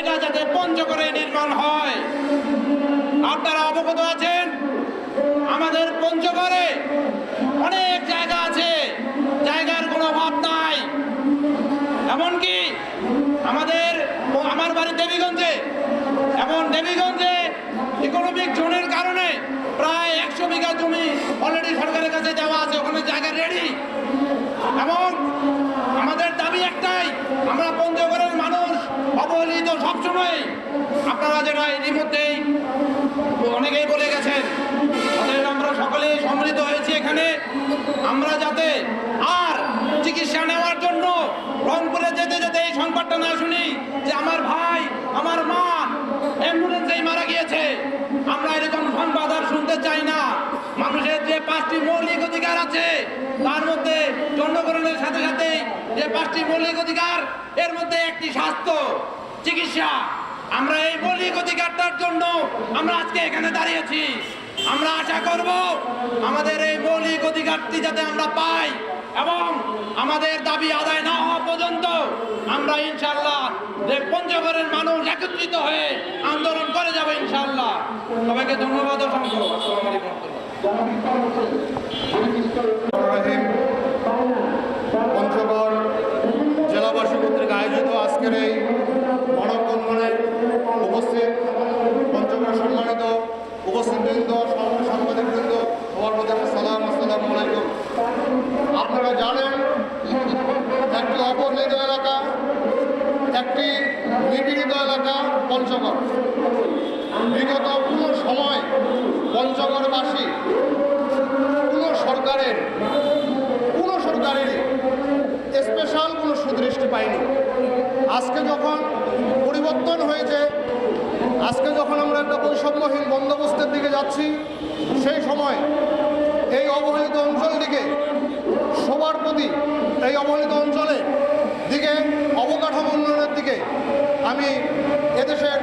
এটা যাতে পঞ্চগড়ে নির্মাণ হয়। আপনারা অবগত আছেন? আমাদের পঞ্চগড়ে অনেক জায়গা আছে। জায়গার কোনো অভাব নাই। এমনকি আমাদের আমার বাড়ি দেবীগঞ্জে, এমন দেবীগঞ্জে ইকোনমিক জোনের কারণে প্রায় একশো বিঘা জমি অলরেডি সরকারের কাছে দেওয়া আছে। ওখানে জায়গা রেডি আপনারা যেটা এরই মধ্যেই অনেকেই বলে গেছেন, অতএব আমরা সকলেই সম্মিলিত হয়েছি এখানে। আমরা যাতে আর চিকিৎসা নেওয়ার জন্য রংপুরে যেতে যেতে এই সংবাদটা না শুনি যে আমার ভাই, আমার মা অ্যাম্বুলেন্সেই মারা গিয়েছে। আমরা এরকম সংবাদ আর শুনতে চাই না। মানুষের যে পাঁচটি মৌলিক অধিকার আছে, তার মধ্যে জনগণের সাথে সাথে যে পাঁচটি মৌলিক অধিকার, এর মধ্যে একটি স্বাস্থ্য, চিকিৎসা। আমরা এই মৌলিক অধিকারটার জন্য আমরা আজকে এখানে দাঁড়িয়েছি। আমরা আশা করব আমাদের এই মৌলিক অধিকারটি যাতে আমরা পাই এবং আমাদের দাবি আদায় না হওয়া পর্যন্ত আমরা ইনশাল্লাহ পঞ্চগড়ের মানুষ একত্রিত হয়ে আন্দোলন করে যাব ইনশাল্লাহ সবাইকে ধন্যবাদ পঞ্চগড় জেলাবাসী কর্তৃক আয়োজিত আজকের এই আপনারা জানেন, একটি অবহেলিত এলাকা, একটি নিপীড়িত এলাকা, পঞ্চগড়। বিগত কোনো সময় পঞ্চগড়বাসী কোনো সরকারের, কোনো সরকারেরই স্পেশাল কোনো সুদৃষ্টি পাইনি আজকে যখন পরিবর্তন হয়েছে, আজকে যখন আমরা একটা বৈষম্যহীন বন্দোবস্তের দিকে যাচ্ছি, সেই সময় এই অবহেলিত অঞ্চলটিকে সবার প্রতি এই অবহেলিত অঞ্চলে দিকে অবকাঠামো উন্নয়নের দিকে আমি এদেশের